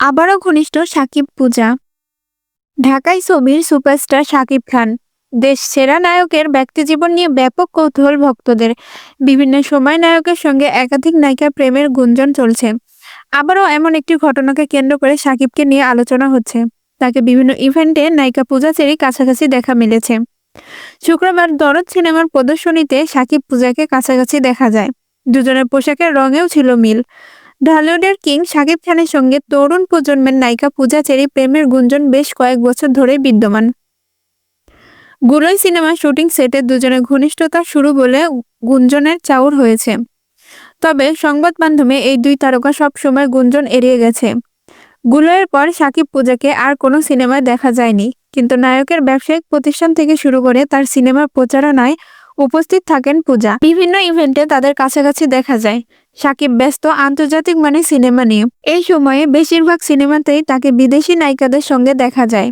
আবারও ঘনিষ্ঠ সাকিব পূজা। ঢাকাই ছবির সুপারস্টার সাকিব খান, দেশ সেরা নায়কের ব্যক্তিজীবন নিয়ে ব্যাপক কৌতূহল ভক্তদের। বিভিন্ন সময় নায়কের সঙ্গে একাধিক নায়িকার প্রেমের গুঞ্জন চলছে। আবারও এমন একটি ঘটনাকে কেন্দ্র করে সাকিবকে নিয়ে আলোচনা হচ্ছে। তাকে বিভিন্ন ইভেন্টে নায়িকা পূজা চেরি কাছাকাছি দেখা মিলেছে। শুক্রবার দরদ সিনেমার প্রদর্শনীতে সাকিব পূজাকে কাছাকাছি দেখা যায়। দুজনের পোশাকের রঙেও ছিল মিল। ঢালিউডের কিং শাকিব খানের সঙ্গে তরুণ প্রজন্মের নায়িকা পূজা চেরি প্রেমের গুঞ্জন বেশ কয়েক বছর ধরে বিদ্যমান। গুলোই সিনেমার শুটিং সেটে দুজনের ঘনিষ্ঠতা শুরু বলে গুঞ্জনের চাউর হয়েছে। তবে সংবাদ মাধ্যমে এই দুই তারকা সব সময় গুঞ্জন এড়িয়ে গেছে। গুলোয়ের পর সাকিব পূজাকে আর কোনো সিনেমায় দেখা যায়নি, কিন্তু নায়কের ব্যবসায়িক প্রতিষ্ঠান থেকে শুরু করে তার সিনেমার প্রচারণায় উপস্থিত থাকেন পূজা। বিভিন্ন ইভেন্টে তাদের কাছাকাছি দেখা যায় সাকিব ব্যস্ত আন্তর্জাতিক মানে সিনেমা নিয়ে। এই সময়ে বেশিরভাগ সিনেমাতেই তাকে বিদেশি নায়িকাদের সঙ্গে দেখা যায়।